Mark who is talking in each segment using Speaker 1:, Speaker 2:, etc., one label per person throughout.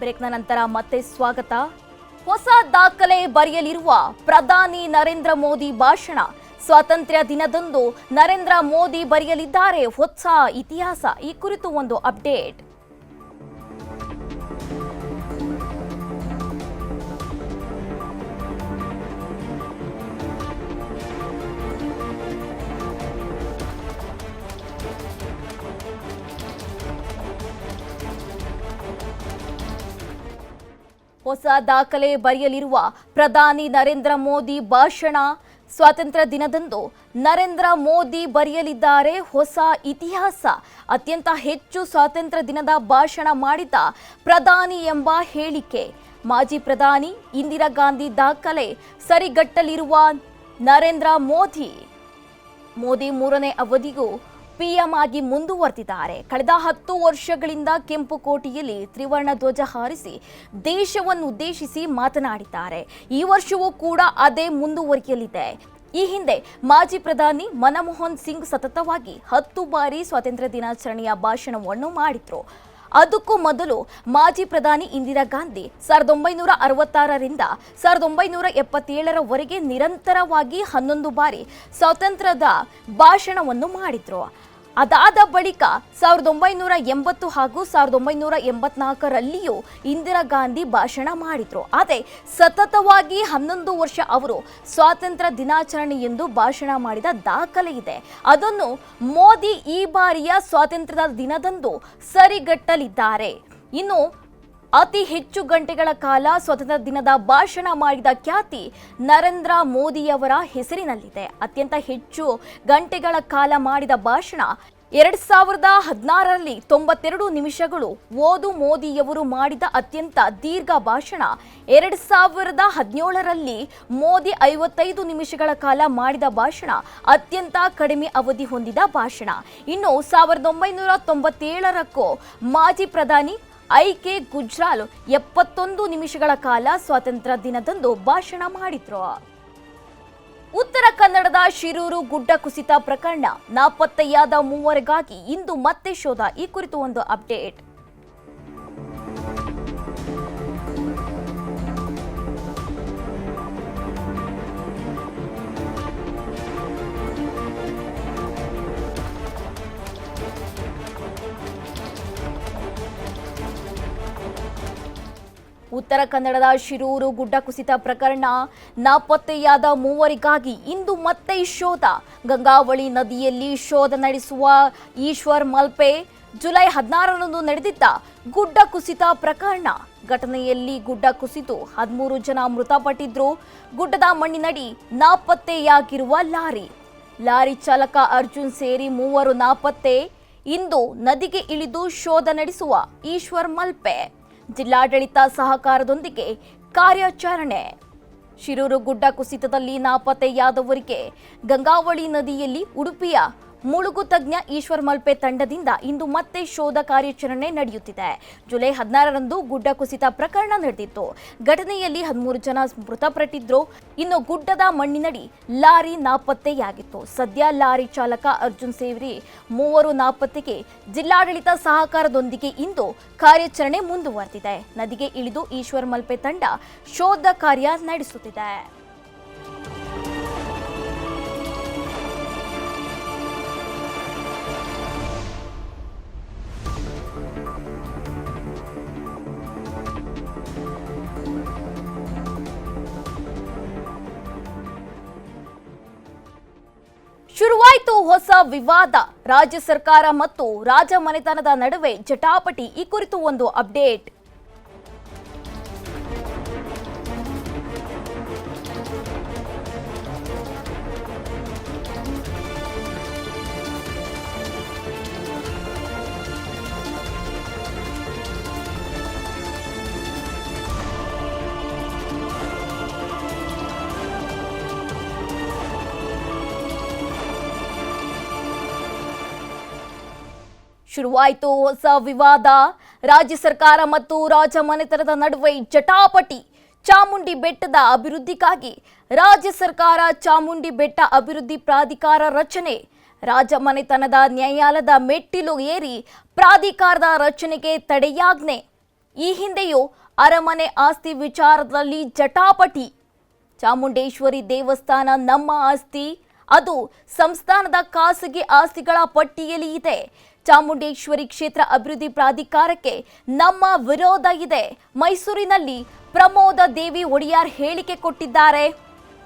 Speaker 1: ಬ್ರೇಕ್ನ ನಂತರ ಮತ್ತೆ ಸ್ವಾಗತ. ಹೊಸ ದಾಖಲೆ ಬರೆಯಲಿರುವ ಪ್ರಧಾನಿ ನರೇಂದ್ರ ಮೋದಿ ಭಾಷಣ. ಸ್ವಾತಂತ್ರ್ಯ ದಿನದಂದು ನರೇಂದ್ರ ಮೋದಿ ಬರೆಯಲಿದ್ದಾರೆ. ಹೊಸ ಇತಿಹಾಸ ಈ ಕುರಿತು ಒಂದು ಅಪ್ಡೇಟ್. ಹೊಸ ದಾಖಲೆ ಬರೆಯಲಿರುವ ಪ್ರಧಾನಿ ನರೇಂದ್ರ ಮೋದಿ ಭಾಷಣ. ಸ್ವಾತಂತ್ರ್ಯ ದಿನದಂದು ನರೇಂದ್ರ ಮೋದಿ ಬರೆಯಲಿದ್ದಾರೆ ಹೊಸ ಇತಿಹಾಸ. ಅತ್ಯಂತ ಹೆಚ್ಚು ಸ್ವಾತಂತ್ರ್ಯ ದಿನದ ಭಾಷಣ ಮಾಡಿದ ಪ್ರಧಾನಿ ಎಂಬ ಹೇಳಿಕೆ. ಮಾಜಿ ಪ್ರಧಾನಿ ಇಂದಿರಾ ಗಾಂಧಿ ದಾಖಲೆ ಸರಿಗಟ್ಟಲಿರುವ ನರೇಂದ್ರ ಮೋದಿ. ಮೋದಿ ಮೂರನೇ ಅವಧಿಗೂ ಪಿಎಂ ಆಗಿ ಮುಂದುವರೆದಿದ್ದಾರೆ. ಕಳೆದ ಹತ್ತು ವರ್ಷಗಳಿಂದ ಕೆಂಪು ಕೋಟೆಯಲ್ಲಿ ತ್ರಿವರ್ಣ ಧ್ವಜ ಹಾರಿಸಿ ದೇಶವನ್ನು ಉದ್ದೇಶಿಸಿ ಮಾತನಾಡಿದ್ದಾರೆ. ಈ ವರ್ಷವೂ ಕೂಡ ಅದೇ ಮುಂದುವರಿಯಲಿದೆ. ಈ ಹಿಂದೆ ಮಾಜಿ ಪ್ರಧಾನಿ ಮನಮೋಹನ್ ಸಿಂಗ್ ಸತತವಾಗಿ ಹತ್ತು ಬಾರಿ ಸ್ವಾತಂತ್ರ್ಯ ದಿನಾಚರಣೆಯ ಭಾಷಣವನ್ನು ಮಾಡಿದ್ರು. ಅದಕ್ಕೂ ಮೊದಲು ಮಾಜಿ ಪ್ರಧಾನಿ ಇಂದಿರಾ ಗಾಂಧಿ ಸಾವಿರದ ಒಂಬೈನೂರ ಅರವತ್ತಾರರಿಂದ ಸಾವಿರದ ಒಂಬೈನೂರ ಎಪ್ಪತ್ತೇಳರವರೆಗೆ ನಿರಂತರವಾಗಿ ಹನ್ನೊಂದು ಬಾರಿ ಸ್ವಾತಂತ್ರ್ಯದ ಭಾಷಣವನ್ನು ಮಾಡಿದ್ರು. ಅದಾದ ಬಳಿಕ ಸಾವಿರದ ಒಂಬೈನೂರ ಎಂಬತ್ತು ಹಾಗೂ ಸಾವಿರದ ಒಂಬೈನೂರ ಎಂಬತ್ನಾಲ್ಕರಲ್ಲಿಯೂ ಇಂದಿರಾ ಗಾಂಧಿ ಭಾಷಣ ಮಾಡಿದ್ರು. ಆದರೆ ಸತತವಾಗಿ ಹನ್ನೊಂದು ವರ್ಷ ಅವರು ಸ್ವಾತಂತ್ರ್ಯ ದಿನಾಚರಣೆ ಎಂದು ಭಾಷಣ ಮಾಡಿದ ದಾಖಲೆ ಇದೆ. ಅದನ್ನು ಮೋದಿ ಈ ಬಾರಿಯ ಸ್ವಾತಂತ್ರ್ಯದ ದಿನದಂದು ಸರಿಗಟ್ಟಲಿದ್ದಾರೆ. ಇನ್ನು ಅತಿ ಹೆಚ್ಚು ಗಂಟೆಗಳ ಕಾಲ ಸ್ವತಂತ್ರ ದಿನದ ಭಾಷಣ ಮಾಡಿದ ಖ್ಯಾತಿ ನರೇಂದ್ರ ಮೋದಿಯವರ ಹೆಸರಿನಲ್ಲಿದೆ. ಅತ್ಯಂತ ಹೆಚ್ಚು ಗಂಟೆಗಳ ಕಾಲ ಮಾಡಿದ ಭಾಷಣ ಎರಡ್ ಸಾವಿರದ ಹದಿನಾರರಲ್ಲಿ ತೊಂಬತ್ತೆರಡು ನಿಮಿಷಗಳು ಓದು ಮೋದಿಯವರು ಮಾಡಿದ ಅತ್ಯಂತ ದೀರ್ಘ ಭಾಷಣ. ಎರಡ್ ಸಾವಿರದ ಹದಿನೇಳರಲ್ಲಿ ಮೋದಿ ಐವತ್ತೈದು ನಿಮಿಷಗಳ ಕಾಲ ಮಾಡಿದ ಭಾಷಣ ಅತ್ಯಂತ ಕಡಿಮೆ ಅವಧಿ ಹೊಂದಿದ ಭಾಷಣ. ಇನ್ನು ಸಾವಿರದ ಒಂಬೈನೂರ ತೊಂಬತ್ತೇಳರಕ್ಕೂ ಮಾಜಿ ಪ್ರಧಾನಿ ಐ ಕೆ ಗುಜ್ರಾಲ್ ಎಪ್ಪತ್ತೊಂದು ನಿಮಿಷಗಳ ಕಾಲ ಸ್ವಾತಂತ್ರ್ಯ ದಿನದಂದು ಭಾಷಣ ಮಾಡಿದ್ರು. ಉತ್ತರ ಕನ್ನಡದ ಶಿರೂರು ಗುಡ್ಡ ಕುಸಿತ ಪ್ರಕರಣ ನಾಪತ್ತೆಯಾದ ಮೂವರಿಗಾಗಿ ಇಂದು ಮತ್ತೆ ಶೋಧ ಈ ಕುರಿತು ಒಂದು ಅಪ್ಡೇಟ್. ಉತ್ತರ ಕನ್ನಡದ ಶಿರೂರು ಗುಡ್ಡ ಕುಸಿತ ಪ್ರಕರಣ ನಾಪತ್ತೆಯಾದ ಮೂವರಿಗಾಗಿ ಇಂದು ಮತ್ತೆ ಶೋಧ. ಗಂಗಾವಳಿ ನದಿಯಲ್ಲಿ ಶೋಧ ನಡೆಸುವ ಈಶ್ವರ್ ಮಲ್ಪೆ ಜುಲೈ ಹದಿನಾರರಂದು ನಡೆದಿದ್ದ ಗುಡ್ಡ ಕುಸಿತ ಪ್ರಕರಣ. ಘಟನೆಯಲ್ಲಿ ಗುಡ್ಡ ಕುಸಿತು ಹದಿಮೂರು ಜನ ಮೃತಪಟ್ಟಿದ್ರು. ಗುಡ್ಡದ ಮಣ್ಣಿನಡಿ ನಾಪತ್ತೆಯಾಗಿರುವ ಲಾರಿ. ಲಾರಿ ಚಾಲಕ ಅರ್ಜುನ್ ಸೇರಿ ಮೂವರು ನಾಪತ್ತೆ. ಇಂದು ನದಿಗೆ ಇಳಿದು ಶೋಧ ನಡೆಸುವ ಈಶ್ವರ್ ಮಲ್ಪೆ. ಜಿಲ್ಲಾಡಳಿತ ಸಹಕಾರದೊಂದಿಗೆ ಕಾರ್ಯಾಚರಣೆ. ಶಿರೂರು ಗುಡ್ಡ ಕುಸಿತದಲ್ಲಿ ನಾಪತ್ತೆಯಾದವರಿಗೆ ಗಂಗಾವಳಿ ನದಿಯಲ್ಲಿ ಉಡುಪಿಯ ಮುಳುಗು ತಜ್ಞ ಈಶ್ವರ್ ಮಲ್ಪೆ ತಂಡದಿಂದ ಇಂದು ಮತ್ತೆ ಶೋಧ ಕಾರ್ಯಾಚರಣೆ ನಡೆಯುತ್ತಿದೆ. ಜುಲೈ ಹದಿನಾರರಂದು ಗುಡ್ಡ ಕುಸಿತ ಪ್ರಕರಣ ನಡೆದಿತ್ತು. ಘಟನೆಯಲ್ಲಿ ಹದಿಮೂರು ಜನ ಮೃತಪಟ್ಟಿದ್ರು. ಇನ್ನು ಗುಡ್ಡದ ಮಣ್ಣಿನಡಿ ಲಾರಿ ನಾಪತ್ತೆಯಾಗಿತ್ತು. ಸದ್ಯ ಲಾರಿ ಚಾಲಕ ಅರ್ಜುನ್ ಸೇರಿ ಮೂವರು ನಾಪತ್ತೆಗೆ ಜಿಲ್ಲಾಡಳಿತ ಸಹಕಾರದೊಂದಿಗೆ ಇಂದು ಕಾರ್ಯಾಚರಣೆ ಮುಂದುವರೆದಿದೆ. ನದಿಗೆ ಇಳಿದು ಈಶ್ವರ್ ಮಲ್ಪೆ ತಂಡ ಶೋಧ ಕಾರ್ಯ ನಡೆಸುತ್ತಿದೆ. ಶುರುವಾಯಿತು ಹೊಸ ವಿವಾದ. ರಾಜ್ಯ ಸರ್ಕಾರ ಮತ್ತು ರಾಜ ಮನೆತನದ ನಡುವೆ ಜಟಾಪಟಿ ಈ ಕುರಿತು ಒಂದು ಅಪ್ಡೇಟ್. ಶುರುವಾಯಿತು. ಹೊಸ ವಿವಾದ. ರಾಜ್ಯ ಸರ್ಕಾರ ಮತ್ತು ರಾಜ ಮನೆತನದ ನಡುವೆ ಜಟಾಪಟಿ. ಚಾಮುಂಡಿ ಬೆಟ್ಟದ ಅಭಿವೃದ್ಧಿಗಾಗಿ ರಾಜ್ಯ ಸರ್ಕಾರ ಚಾಮುಂಡಿ ಬೆಟ್ಟ ಅಭಿವೃದ್ಧಿ ಪ್ರಾಧಿಕಾರ ರಚನೆ. ರಾಜ ಮನೆತನದ ನ್ಯಾಯಾಲಯದ ಮೆಟ್ಟಿಲು ಏರಿ ಪ್ರಾಧಿಕಾರದ ರಚನೆಗೆ ತಡೆಯಾಜ್ಞೆ. ಈ ಹಿಂದೆಯೂ ಅರಮನೆ ಆಸ್ತಿ ವಿಚಾರದಲ್ಲಿ ಜಟಾಪಟಿ. ಚಾಮುಂಡೇಶ್ವರಿ ದೇವಸ್ಥಾನ ನಮ್ಮ ಆಸ್ತಿ. ಅದು ಸಂಸ್ಥಾನದ ಖಾಸಗಿ ಆಸ್ತಿಗಳ ಪಟ್ಟಿಯಲ್ಲಿ ಇದೆ. ಚಾಮುಂಡೇಶ್ವರಿ ಕ್ಷೇತ್ರ ಅಭಿವೃದ್ಧಿ ಪ್ರಾಧಿಕಾರಕ್ಕೆ ನಮ್ಮ ವಿರೋಧ ಇದೆ. ಮೈಸೂರಿನಲ್ಲಿ ಪ್ರಮೋದ ದೇವಿ ಒಡೆಯಾರ್ ಹೇಳಿಕೆ ಕೊಟ್ಟಿದ್ದಾರೆ.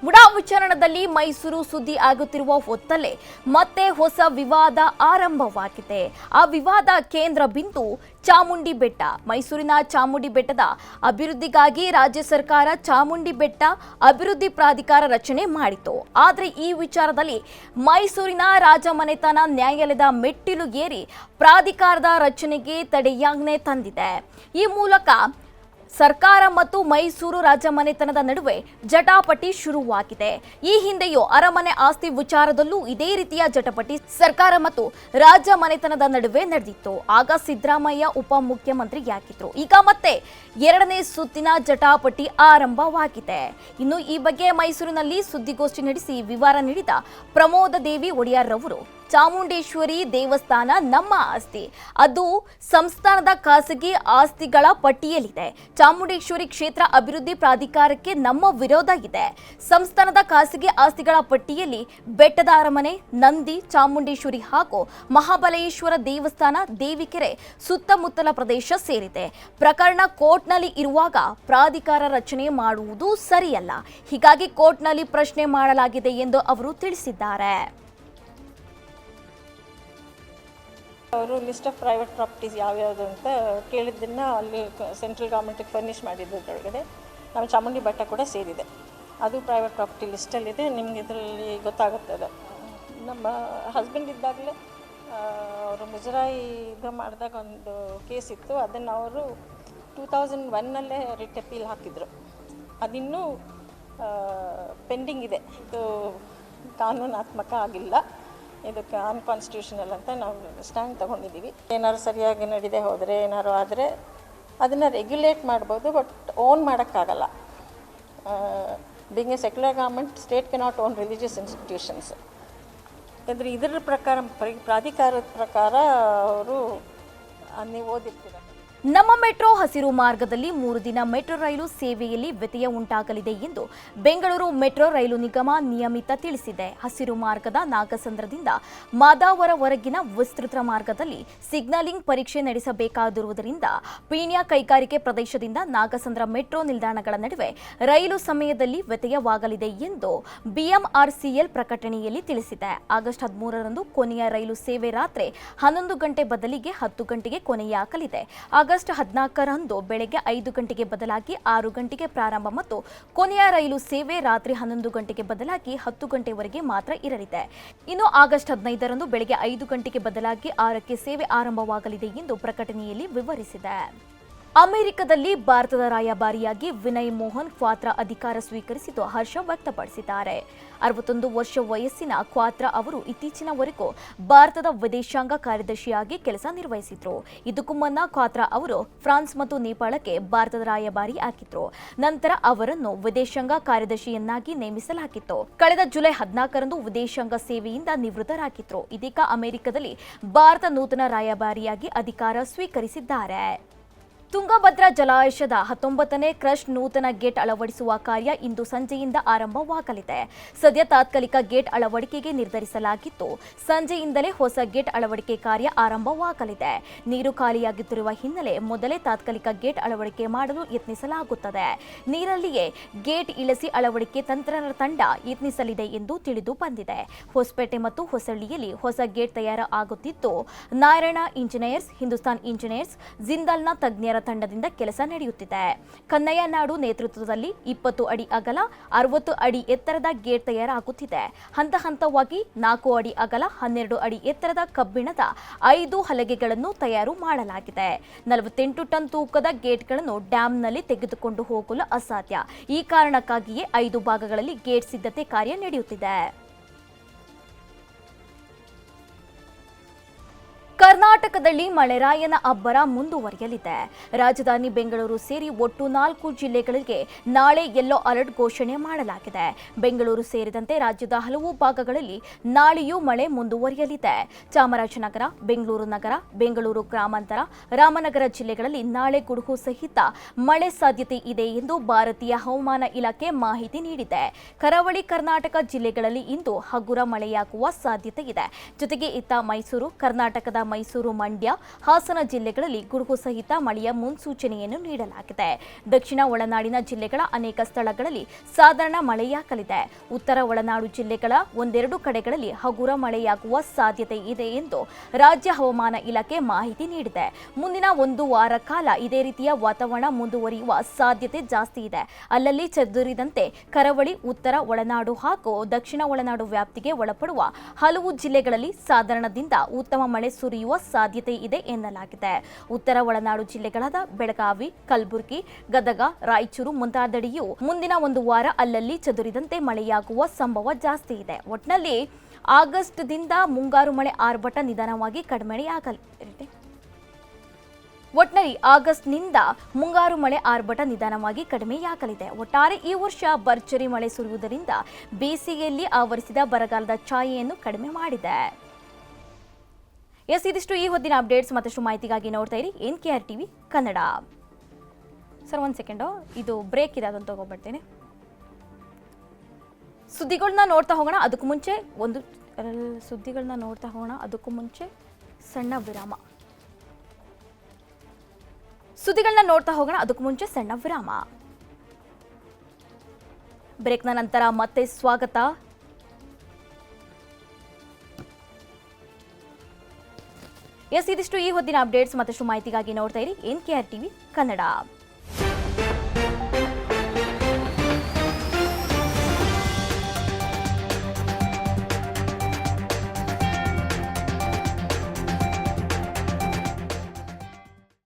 Speaker 1: ಮುಡಾ ವಿಚಾರಣದಲ್ಲಿ ಮೈಸೂರು ಸುದ್ದಿ ಆಗುತ್ತಿರುವ ಹೊತ್ತಲ್ಲೇ ಮತ್ತೆ ಹೊಸ ವಿವಾದ ಆರಂಭವಾಗಿದೆ. ಆ ವಿವಾದ ಕೇಂದ್ರ ಬಿಂದು ಚಾಮುಂಡಿ ಬೆಟ್ಟ. ಮೈಸೂರಿನ ಚಾಮುಂಡಿ ಬೆಟ್ಟದ ಅಭಿವೃದ್ಧಿಗಾಗಿ ರಾಜ್ಯ ಸರ್ಕಾರ ಚಾಮುಂಡಿ ಬೆಟ್ಟ ಅಭಿವೃದ್ಧಿ ಪ್ರಾಧಿಕಾರ ರಚನೆ ಮಾಡಿತು ಆದರೆ ಈ ವಿಚಾರದಲ್ಲಿ ಮೈಸೂರಿನ ರಾಜಮನೆತನ ನ್ಯಾಯಾಲಯದ ಮೆಟ್ಟಿಲು ಏರಿ ಪ್ರಾಧಿಕಾರದ ರಚನೆಗೆ ತಡೆಯಾಜ್ಞೆ ತಂದಿದೆ. ಈ ಮೂಲಕ ಸರ್ಕಾರ ಮತ್ತು ಮೈಸೂರು ರಾಜಮನೆತನದ ನಡುವೆ ಜಟಾಪಟಿ ಶುರುವಾಗಿದೆ. ಈ ಹಿಂದೆಯೂ ಅರಮನೆ ಆಸ್ತಿ ವಿಚಾರದಲ್ಲೂ ಇದೇ ರೀತಿಯ ಜಟಾಪಟಿ ಸರ್ಕಾರ ಮತ್ತು ರಾಜ ಮನೆತನದ ನಡುವೆ ನಡೆದಿತ್ತು. ಆಗ ಸಿದ್ದರಾಮಯ್ಯ ಉಪಮುಖ್ಯಮಂತ್ರಿಯಾಗಿದ್ರು. ಈಗ ಮತ್ತೆ ಎರಡನೇ ಸುತ್ತಿನ ಜಟಾಪಟಿ ಆರಂಭವಾಗಿದೆ. ಇನ್ನು ಈ ಬಗ್ಗೆ ಮೈಸೂರಿನಲ್ಲಿ ಸುದ್ದಿಗೋಷ್ಠಿ ನಡೆಸಿ ವಿವರ ನೀಡಿದ ಪ್ರಮೋದ ದೇವಿ ಒಡೆಯರ್ ಅವರು ಚಾಮುಂಡೇಶ್ವರಿ ದೇವಸ್ಥಾನ ನಮ್ಮ ಆಸ್ತಿ. ಅದು ಸಂಸ್ಥಾನದ ಖಾಸಗಿ ಆಸ್ತಿಗಳ ಪಟ್ಟಿಯಲ್ಲಿದೆ. ಚಾಮುಂಡೇಶ್ವರಿ ಕ್ಷೇತ್ರ ಅಭಿವೃದ್ಧಿ ಪ್ರಾಧಿಕಾರಕ್ಕೆ ನಮ್ಮ ವಿರೋಧ ಇದೆ. ಸಂಸ್ಥಾನದ ಖಾಸಗಿ ಆಸ್ತಿಗಳ ಪಟ್ಟಿಯಲ್ಲಿ ಬೆಟ್ಟದ ಅರಮನೆ, ನಂದಿ, ಚಾಮುಂಡೇಶ್ವರಿ ಹಾಗೂ ಮಹಾಬಲೇಶ್ವರ ದೇವಸ್ಥಾನ, ದೇವಿಕೆರೆ ಸುತ್ತಮುತ್ತಲ ಪ್ರದೇಶ ಸೇರಿದೆ. ಪ್ರಕರಣ ಕೋರ್ಟ್ನಲ್ಲಿ ಇರುವಾಗ ಪ್ರಾಧಿಕಾರ ರಚನೆ ಮಾಡುವುದು ಸರಿಯಲ್ಲ. ಹೀಗಾಗಿ ಕೋರ್ಟ್ನಲ್ಲಿ ಪ್ರಶ್ನೆ ಮಾಡಲಾಗಿದೆ ಎಂದು ಅವರು ತಿಳಿಸಿದ್ದಾರೆ.
Speaker 2: ಅವರು ಲಿಸ್ಟ್ ಆಫ್ ಪ್ರೈವೇಟ್ ಪ್ರಾಪರ್ಟೀಸ್ ಯಾವ್ಯಾವುದು ಅಂತ ಕೇಳಿದ್ದನ್ನು ಅಲ್ಲಿ ಸೆಂಟ್ರಲ್ ಗೌರ್ಮೆಂಟಿಗೆ ಫರ್ನಿಷ್ ಮಾಡಿದ್ದರೊಳಗಡೆ ನಮ್ಮ ಚಾಮುಂಡಿ ಬೆಟ್ಟ ಕೂಡ ಸೇರಿದೆ. ಅದು ಪ್ರೈವೇಟ್ ಪ್ರಾಪರ್ಟಿ ಲಿಸ್ಟಲ್ಲಿದೆ ನಿಮ್ಗೆ ಇದರಲ್ಲಿ ಗೊತ್ತಾಗುತ್ತೆ ಅದು. ನಮ್ಮ ಹಸ್ಬೆಂಡ್ ಇದ್ದಾಗಲೇ ಅವರು ಮುಜರಾಯಿ ಇದು ಮಾಡಿದಾಗ ಒಂದು ಕೇಸ್ ಇತ್ತು. ಅದನ್ನು ಅವರು ಟೂ ತೌಸಂಡ್ ಒನ್ನಲ್ಲೇ ರಿಟ್ ಅಪೀಲ್ ಹಾಕಿದರು. ಅದಿನ್ನೂ ಪೆಂಡಿಂಗ್ ಇದೆ. ಇದು ಕಾನೂನಾತ್ಮಕ ಆಗಿಲ್ಲ. ಇದಕ್ಕೆ ಅನ್ಕಾನ್ಸ್ಟಿಟ್ಯೂಷನಲ್ ಅಂತ ನಾವು ಸ್ಟ್ಯಾಂಡ್ ತಗೊಂಡಿದ್ದೀವಿ. ಏನಾದ್ರು ಸರಿಯಾಗಿ ನಡೀದೆ ಹೋದರೆ, ಏನಾದ್ರು ಆದರೆ ಅದನ್ನು ರೆಗ್ಯುಲೇಟ್ ಮಾಡ್ಬೋದು ಬಟ್ ಓನ್ ಮಾಡೋಕ್ಕಾಗಲ್ಲ. Being a secular government state can not own religious institutions ಯಾಕಂದರೆ ಇದರ ಪ್ರಕಾರ, ಪ್ರಾಧಿಕಾರದ ಪ್ರಕಾರ ಅವರು ನೀವು ಓದಿರ್ತೀರ?
Speaker 1: ನಮ್ಮ ಮೆಟ್ರೋ ಹಸಿರು ಮಾರ್ಗದಲ್ಲಿ ಮೂರು ದಿನ ಮೆಟ್ರೋ ರೈಲು ಸೇವೆಯಲ್ಲಿ ವ್ಯತ್ಯಯ ಉಂಟಾಗಲಿದೆ ಎಂದು ಬೆಂಗಳೂರು ಮೆಟ್ರೋ ರೈಲು ನಿಗಮ ನಿಯಮಿತ ತಿಳಿಸಿದೆ. ಹಸಿರು ಮಾರ್ಗದ ನಾಗಸಂದ್ರದಿಂದ ಮಾದಾವರವರೆಗಿನ ವಿಸ್ತೃತ ಮಾರ್ಗದಲ್ಲಿ ಸಿಗ್ನಲಿಂಗ್ ಪರೀಕ್ಷೆ ನಡೆಸಬೇಕಾಗಿರುವುದರಿಂದ ಪೀಣ್ಯ ಕೈಗಾರಿಕೆ ಪ್ರದೇಶದಿಂದ ನಾಗಸಂದ್ರ ಮೆಟ್ರೋ ನಿಲ್ದಾಣಗಳ ನಡುವೆ ರೈಲು ಸಮಯದಲ್ಲಿ ವ್ಯತ್ಯಯವಾಗಲಿದೆ ಎಂದು ಬಿಎಂಆರ್ಸಿಎಲ್ ಪ್ರಕಟಣೆಯಲ್ಲಿ ತಿಳಿಸಿದೆ. ಆಗಸ್ಟ್ ಹದಿಮೂರರಂದು ಕೊನೆಯ ರೈಲು ಸೇವೆ ರಾತ್ರಿ ಹನ್ನೊಂದು ಗಂಟೆ ಬದಲಿಗೆ ಹತ್ತು ಗಂಟೆಗೆ ಕೊನೆಯಾಗಲಿದೆ. ಆಗಸ್ಟ್ ಹದಿನಾಲ್ಕರಂದು ಬೆಳಗ್ಗೆ ಐದು ಗಂಟೆಗೆ ಬದಲಾಗಿ ಆರು ಗಂಟೆಗೆ ಪ್ರಾರಂಭ ಮತ್ತು ಕೊನೆಯ ರೈಲು ಸೇವೆ ರಾತ್ರಿ ಹನ್ನೊಂದು ಗಂಟೆಗೆ ಬದಲಾಗಿ ಹತ್ತು ಗಂಟೆವರೆಗೆ ಮಾತ್ರ ಇರಲಿದೆ. ಇನ್ನು ಆಗಸ್ಟ್ ಹದಿನೈದರಂದು ಬೆಳಗ್ಗೆ ಐದು ಗಂಟೆಗೆ ಬದಲಾಗಿ ಆರಕ್ಕೆ ಸೇವೆ ಆರಂಭವಾಗಲಿದೆ ಎಂದು ಪ್ರಕಟಣೆಯಲ್ಲಿ ವಿವರಿಸಿದೆ. ಅಮೆರಿಕದಲ್ಲಿ ಭಾರತದ ರಾಯಭಾರಿಯಾಗಿ ವಿನಯ್ ಮೋಹನ್ ಕ್ವಾತ್ರ ಅಧಿಕಾರ ಸ್ವೀಕರಿಸಿದ್ದು ಹರ್ಷ ವ್ಯಕ್ತಪಡಿಸಿದ್ದಾರೆ. ಅರವತ್ತೊಂದು ವರ್ಷ ವಯಸ್ಸಿನ ಕ್ವಾತ್ರ ಅವರು ಇತ್ತೀಚಿನವರೆಗೂ ಭಾರತದ ವಿದೇಶಾಂಗ ಕಾರ್ಯದರ್ಶಿಯಾಗಿ ಕೆಲಸ ನಿರ್ವಹಿಸಿದ್ರು. ಇದಕ್ಕೂ ಮುನ್ನ ಕ್ವಾತ್ರ ಅವರು ಫ್ರಾನ್ಸ್ ಮತ್ತು ನೇಪಾಳಕ್ಕೆ ಭಾರತದ ರಾಯಭಾರಿ ಆಗಿದ್ರು. ನಂತರ ಅವರನ್ನು ವಿದೇಶಾಂಗ ಕಾರ್ಯದರ್ಶಿಯನ್ನಾಗಿ ನೇಮಿಸಲಾಗಿತ್ತು. ಕಳೆದ ಜುಲೈ ಹದಿನಾಲ್ಕರಂದು ವಿದೇಶಾಂಗ ಸೇವೆಯಿಂದ ನಿವೃತ್ತರಾಗಿದ್ರು. ಇದೀಗ ಅಮೆರಿಕದಲ್ಲಿ ಭಾರತ ನೂತನ ರಾಯಭಾರಿಯಾಗಿ ಅಧಿಕಾರ ಸ್ವೀಕರಿಸಿದ್ದಾರೆ. ತುಂಗಭದ್ರಾ ಜಲಾಶಯದ ಹತ್ತೊಂಬತ್ತನೇ ಕ್ರಶ್ ನೂತನ ಗೇಟ್ ಅಳವಡಿಸುವ ಕಾರ್ಯ ಇಂದು ಸಂಜೆಯಿಂದ ಆರಂಭವಾಗಲಿದೆ. ಸದ್ಯ ತಾತ್ಕಾಲಿಕ ಗೇಟ್ ಅಳವಡಿಕೆಗೆ ನಿರ್ಧರಿಸಲಾಗಿತ್ತು. ಸಂಜೆಯಿಂದಲೇ ಹೊಸ ಗೇಟ್ ಅಳವಡಿಕೆ ಕಾರ್ಯ ಆರಂಭವಾಗಲಿದೆ. ನೀರು ಖಾಲಿಯಾಗುತ್ತಿರುವ ಹಿನ್ನೆಲೆ ಮೊದಲೇ ತಾತ್ಕಾಲಿಕ ಗೇಟ್ ಅಳವಡಿಕೆ ಮಾಡಲು ಯತ್ನಿಸಲಾಗುತ್ತದೆ. ನೀರಲ್ಲಿಯೇ ಗೇಟ್ ಇಳಿಸಿ ಅಳವಡಿಕೆ ತಂತ್ರಜ್ಞರ ತಂಡ ಯತ್ನಿಸಲಿದೆ ಎಂದು ತಿಳಿದು ಬಂದಿದೆ. ಹೊಸಪೇಟೆ ಮತ್ತು ಹೊಸಳ್ಳಿಯಲ್ಲಿ ಹೊಸ ಗೇಟ್ ತಯಾರ ಆಗುತ್ತಿದ್ದು ನಾರಾಯಣ ಇಂಜಿನಿಯರ್ಸ್, ಹಿಂದೂಸ್ತಾನ್ ಇಂಜಿನಿಯರ್ಸ್, ಜಿಂದಾಲ್ನ ತಜ್ಞರ ತಂಡದಿಂದ ಕೆಲಸ ನಡೆಯುತ್ತಿದೆ. ಕನ್ನಯ್ಯ ನಾಡು ನೇತೃತ್ವದಲ್ಲಿ ಇಪ್ಪತ್ತು ಅಡಿ ಅಗಲ, ಅರವತ್ತು ಅಡಿ ಎತ್ತರದ ಗೇಟ್ ತಯಾರಾಗುತ್ತಿದೆ. ಹಂತ ಹಂತವಾಗಿ ನಾಲ್ಕು ಅಡಿ ಅಗಲ, ಹನ್ನೆರಡು ಅಡಿ ಎತ್ತರದ ಕಬ್ಬಿಣದ ಐದು ಹಲಗೆಗಳನ್ನು ತಯಾರು ಮಾಡಲಾಗಿದೆ. ನಲವತ್ತೆಂಟು ಟನ್ ತೂಕದ ಗೇಟ್ಗಳನ್ನು ಡ್ಯಾಂನಲ್ಲಿ ತೆಗೆದುಕೊಂಡು ಹೋಗಲು ಅಸಾಧ್ಯ. ಈ ಕಾರಣಕ್ಕಾಗಿಯೇ ಐದು ಭಾಗಗಳಲ್ಲಿ ಗೇಟ್ ಸಿದ್ಧತೆ ಕಾರ್ಯ ನಡೆಯುತ್ತಿದೆ. ಕರ್ನಾಟಕದಲ್ಲಿ ಮಳೆರಾಯನ ಅಬ್ಬರ ಮುಂದುವರಿಯಲಿದೆ. ರಾಜಧಾನಿ ಬೆಂಗಳೂರು ಸೇರಿ ಒಟ್ಟು ನಾಲ್ಕು ಜಿಲ್ಲೆಗಳಿಗೆ ನಾಳೆ ಯೆಲ್ಲೋ ಅಲರ್ಟ್ ಘೋಷಣೆ ಮಾಡಲಾಗಿದೆ. ಬೆಂಗಳೂರು ಸೇರಿದಂತೆ ರಾಜ್ಯದ ಹಲವು ಭಾಗಗಳಲ್ಲಿ ನಾಳೆಯೂ ಮಳೆ ಮುಂದುವರಿಯಲಿದೆ. ಚಾಮರಾಜನಗರ, ಬೆಂಗಳೂರು ನಗರ, ಬೆಂಗಳೂರು ಗ್ರಾಮಾಂತರ, ರಾಮನಗರ ಜಿಲ್ಲೆಗಳಲ್ಲಿ ನಾಳೆ ಗುಡುಗು ಸಹಿತ ಮಳೆ ಸಾಧ್ಯತೆ ಇದೆ ಎಂದು ಭಾರತೀಯ ಹವಾಮಾನ ಇಲಾಖೆ ಮಾಹಿತಿ ನೀಡಿದೆ. ಕರಾವಳಿ ಕರ್ನಾಟಕ ಜಿಲ್ಲೆಗಳಲ್ಲಿ ಇಂದು ಹಗುರ ಮಳೆಯಾಗುವ ಸಾಧ್ಯತೆ ಇದೆ. ಜೊತೆಗೆ ಇತ್ತ ಮೈಸೂರು, ಕರ್ನಾಟಕದ ಮೈಸೂರು ಮಂಡ್ಯ, ಹಾಸನ ಜಿಲ್ಲೆಗಳಲ್ಲಿ ಗುಡುಗು ಸಹಿತ ಮಳೆಯ ಮುನ್ಸೂಚನೆಯನ್ನು ನೀಡಲಾಗಿದೆ. ದಕ್ಷಿಣ ಒಳನಾಡಿನ ಜಿಲ್ಲೆಗಳ ಅನೇಕ ಸ್ಥಳಗಳಲ್ಲಿ ಸಾಧಾರಣ ಮಳೆಯಾಗಲಿದೆ. ಉತ್ತರ ಒಳನಾಡು ಜಿಲ್ಲೆಗಳ ಒಂದೆರಡು ಕಡೆಗಳಲ್ಲಿ ಹಗುರ ಮಳೆಯಾಗುವ ಸಾಧ್ಯತೆ ಇದೆ ಎಂದು ರಾಜ್ಯ ಹವಾಮಾನ ಇಲಾಖೆ ಮಾಹಿತಿ ನೀಡಿದೆ. ಮುಂದಿನ ಒಂದು ವಾರ ಕಾಲ ಇದೇ ರೀತಿಯ ವಾತಾವರಣ ಮುಂದುವರಿಯುವ ಸಾಧ್ಯತೆ ಜಾಸ್ತಿ ಇದೆ. ಅಲ್ಲಲ್ಲಿ ಚದುರಿದಂತೆ ಕರಾವಳಿ, ಉತ್ತರ ಒಳನಾಡು ಹಾಗೂ ದಕ್ಷಿಣ ಒಳನಾಡು ವ್ಯಾಪ್ತಿಗೆ ಒಳಪಡುವ ಹಲವು ಜಿಲ್ಲೆಗಳಲ್ಲಿ ಸಾಧಾರಣದಿಂದ ಉತ್ತಮ ಮಳೆ ಸುರಿಯುವ ಸಾಧ್ಯತೆ ಇದೆ ಎನ್ನಲಾಗಿದೆ. ಉತ್ತರ ಒಳನಾಡು ಜಿಲ್ಲೆಗಳಾದ ಬೆಳಗಾವಿ, ಕಲಬುರಗಿ, ಗದಗ, ರಾಯಚೂರು ಮುಂತಾದೆಡೆಯೂ ಮುಂದಿನ ಒಂದು ವಾರ ಅಲ್ಲಲ್ಲಿ ಚದುರಿದಂತೆ ಮಳೆಯಾಗುವ ಸಂಭವ ಜಾಸ್ತಿ ಇದೆ. ಒಟ್ನಲ್ಲಿ ಆಗಸ್ಟ್ದಿಂದ ಮುಂಗಾರು ಮಳೆ ಆರ್ಭಟ ನಿಧಾನವಾಗಿ ಕಡಿಮೆಯಾಗಲಿದೆ. ಒಟ್ನಲ್ಲಿ ಆಗಸ್ಟ್ನಿಂದ ಮುಂಗಾರು ಮಳೆ ಆರ್ಭಟ ನಿಧಾನವಾಗಿ ಕಡಿಮೆಯಾಗಲಿದೆ. ಒಟ್ಟಾರೆ ಈ ವರ್ಷ ಭರ್ಜರಿ ಮಳೆ ಸುರಿಯುವುದರಿಂದ ಬೇಸಿಗೆಯಲ್ಲಿ ಆವರಿಸಿದ ಬರಗಾಲದ ಛಾಯೆಯನ್ನು ಕಡಿಮೆ ಮಾಡಿದೆ. ಎಸ್, ಇದಿಷ್ಟು ಈ ಹೊತ್ತಿನ ಅಪ್ಡೇಟ್ಸ್ ಮತ್ತಷ್ಟು ಮಾಹಿತಿಗಾಗಿ ನೋಡ್ತಾ ಇರಿ. N K R T V Kannada. Sir, ಒಂದು ಸೆಕೆಂಡು ಇದು ಬ್ರೇಕ್ ಇದೆ ಅದನ್ನು ತಗೊಬರ್ತೀನಿ. ಸುದ್ದಿಗಳನ್ನ ನೋಡ್ತಾ ಹೋಗೋಣ, ಅದಕ್ಕೂ ಮುಂಚೆ ಒಂದು ಸುದ್ದಿಗಳನ್ನ ನೋಡ್ತಾ ಹೋಗೋಣ, ಅದಕ್ಕೂ ಮುಂಚೆ ಸಣ್ಣ ವಿರಾಮ. ಸುದ್ದಿಗಳನ್ನ ನೋಡ್ತಾ ಹೋಗೋಣ, ಅದಕ್ಕೂ ಮುಂಚೆ ಸಣ್ಣ ವಿರಾಮ. ಬ್ರೇಕ್ನ ನಂತರ ಮತ್ತೆ ಸ್ವಾಗತ. ಎಸ್ ಇದಿಷ್ಟು ಈ ಹೊತ್ತಿನ ಅಪ್ಡೇಟ್ಸ್ ಮತ್ತಷ್ಟು ಮಾಹಿತಿಗಾಗಿ ನೋಡ್ತಾ ಇರಿ. N K R TV Kannada.